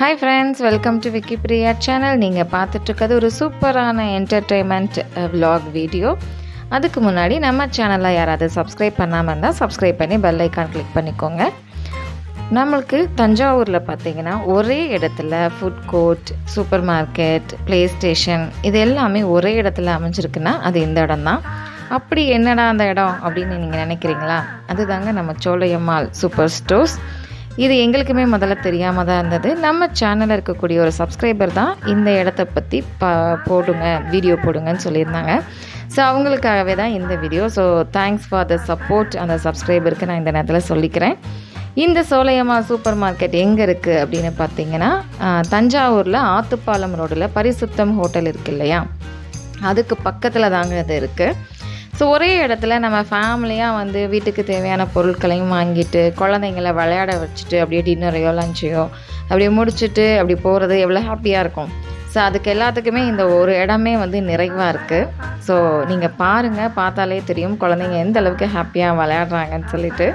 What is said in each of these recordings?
Hi friends welcome to Vicky Priya channel நீங்கள் பார்த்துட்ருக்கிறது ஒரு சூப்பரான என்டர்டெயின்மெண்ட் விலாக் வீடியோ அதுக்கு முன்னாடி நம்ம சேனலை யாராவது சப்ஸ்கிரைப் பண்ணாமல் இருந்தால் சப்ஸ்கிரைப் பண்ணி பெல் ஐக்கான் கிளிக் பண்ணிக்கோங்க. நம்மளுக்கு தஞ்சாவூரில் பார்த்தீங்கன்னா ஒரே இடத்துல food court super market play station இது எல்லாமே ஒரே இடத்துல அமைஞ்சிருக்குன்னா அது இந்த இடம் தான் அப்படி என்னடா அந்த இடம் அப்படின்னு நீங்கள் நினைக்கிறீங்களா? அதுதாங்க நம்ம சோழையம்மாள் சூப்பர் ஸ்டோர்ஸ் இது எங்களுக்குமே முதல்ல தெரியாமல் தான் இருந்தது. நம்ம சேனலில் இருக்கக்கூடிய ஒரு சப்ஸ்கிரைபர் தான் இந்த இடத்த பற்றி ப போடுங்க வீடியோ போடுங்கன்னு சொல்லியிருந்தாங்க. ஸோ அவங்களுக்காகவே தான் இந்த video so thanks for the support அந்த சப்ஸ்கிரைபருக்கு நான் இந்த நேரத்தில் சொல்லிக்கிறேன். இந்த சோலையம்மா சூப்பர் மார்க்கெட் எங்கே இருக்குது அப்படின்னு பார்த்தீங்கன்னா தஞ்சாவூரில் ஆத்துப்பாலம் ரோடில் பரிசுத்தம் ஹோட்டல் இருக்கு இல்லையா? அதுக்கு பக்கத்தில் தாங்க அது இருக்குது ஸோ ஒரே இடத்துல நம்ம ஃபேமிலியாக வந்து வீட்டுக்கு தேவையான பொருட்களையும் வாங்கிட்டு குழந்தைங்கள விளையாட வச்சுட்டு அப்படியே டின்னரையோ லஞ்சையோ அப்படியே முடிச்சுட்டு அப்படி போகிறது எவ்வளோ ஹாப்பியாக இருக்கும். ஸோ அதுக்கு எல்லாத்துக்குமே இந்த ஒரு இடமே வந்து நிறைவாக இருக்குது ஸோ நீங்கள் பாருங்கள் பார்த்தாலே தெரியும் குழந்தைங்க எந்த அளவுக்கு ஹாப்பியாக விளையாடுறாங்கன்னு சொல்லிட்டு.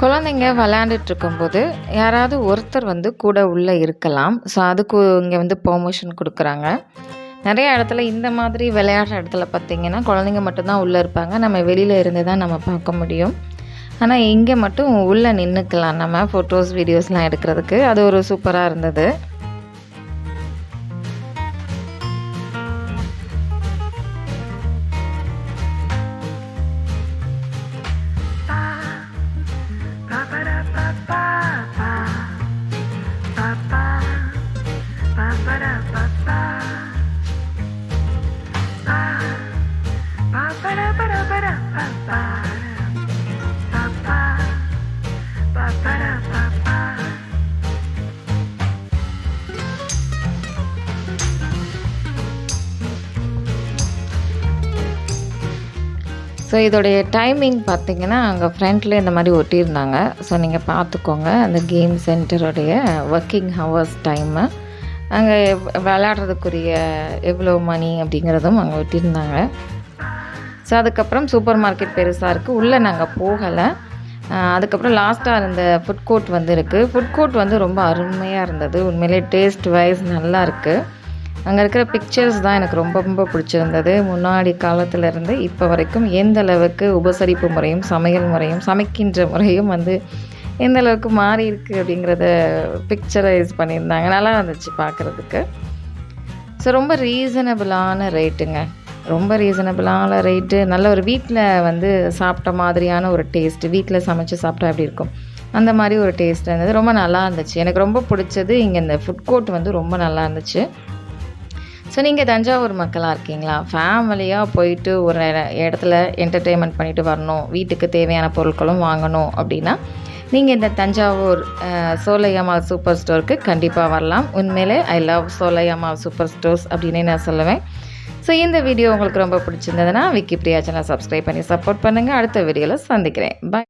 குழந்தைங்க விளையாண்டுட்டு இருக்கும்போது யாராவது ஒருத்தர் வந்து கூட உள்ளே இருக்கலாம். ஸோ அதுக்கு இங்கே வந்து பெர்மிஷன் கொடுக்குறாங்க. நிறைய இடத்துல இந்த மாதிரி விளையாடுற இடத்துல பார்த்தீங்கன்னா குழந்தைங்க மட்டும்தான் உள்ளே இருப்பாங்க. நம்ம வெளியில் இருந்து தான் நம்ம பார்க்க முடியும். ஆனால் இங்கே மட்டும் உள்ளே நின்றுக்கலாம் நம்ம ஃபோட்டோஸ் வீடியோஸ்லாம் எடுக்கிறதுக்கு. அது ஒரு சூப்பராக இருந்தது. ஸோ இதோடைய டைமிங் பார்த்தீங்கன்னா அங்கே ஃப்ரண்ட்டில் இந்த மாதிரி ஒட்டியிருந்தாங்க. ஸோ நீங்கள் பார்த்துக்கோங்க அந்த கேம் சென்டருடைய ஒர்க்கிங் ஹவர்ஸ் டைமு அங்கே விளையாடுறதுக்குரிய எவ்வளோ மணி அப்படிங்கிறதும் அங்கே ஒட்டியிருந்தாங்க. ஸோ அதுக்கப்புறம் சூப்பர் மார்க்கெட் பெருசாக இருக்குது உள்ளே நாங்கள் போகலை. அதுக்கப்புறம் லாஸ்ட்டாக இருந்த ஃபுட் கோர்ட் வந்து இருக்குது ஃபுட் கோர்ட் வந்து ரொம்ப அருமையாக இருந்தது. உண்மையிலே டேஸ்ட் வைஸ் நல்லா இருக்குது அங்கே இருக்கிற பிக்சர்ஸ் தான் எனக்கு ரொம்ப ரொம்ப பிடிச்சிருந்தது. முன்னாடி காலத்திலேருந்து இப்போ வரைக்கும் எந்த அளவுக்கு உபசரிப்பு முறையும் சமையல் முறையும் சமைக்கின்ற முறையும் வந்து எந்த அளவுக்கு மாறி இருக்கு அப்படிங்கிறத பிக்சரைஸ் பண்ணியிருந்தாங்க. நல்லா இருந்துச்சு பார்க்குறதுக்கு ஸோ ரொம்ப ரீசனபிளான ரேட்டுங்க ரொம்ப ரீசனபிளான ரேட்டு நல்ல ஒரு வீட்டில் வந்து சாப்பிட்ட மாதிரியான ஒரு டேஸ்ட்டு வீட்டில் சமைச்சு சாப்பிட்டா எப்படி இருக்கும்? அந்த மாதிரி ஒரு டேஸ்ட் இருந்தது. ரொம்ப நல்லா இருந்துச்சு. எனக்கு ரொம்ப பிடிச்சது இங்கே இந்த ஃபுட் கோர்ட் வந்து ரொம்ப நல்லா இருந்துச்சு. ஸோ நீங்கள் தஞ்சாவூர் மக்களாக இருக்கீங்களா? ஃபேமிலியாக போயிட்டு ஒரு இடத்துல என்டர்டெயின்மெண்ட் பண்ணிட்டு வரணும். வீட்டுக்கு தேவையான பொருட்களும் வாங்கணும் அப்படின்னா நீங்கள் இந்த தஞ்சாவூர் சோலையம்மா சூப்பர் ஸ்டோருக்கு கண்டிப்பாக வரலாம். உண்மையிலே I love Solaiyamma super stores அப்படின்னு நான் சொல்லுவேன். ஸோ இந்த வீடியோ உங்களுக்கு ரொம்ப பிடிச்சிருந்ததுன்னா விக்கி பிரியா சேனல் சப்ஸ்கிரைப் பண்ணி சப்போர்ட் பண்ணுங்கள் அடுத்த வீடியோவில் சந்திக்கிறேன். பாய்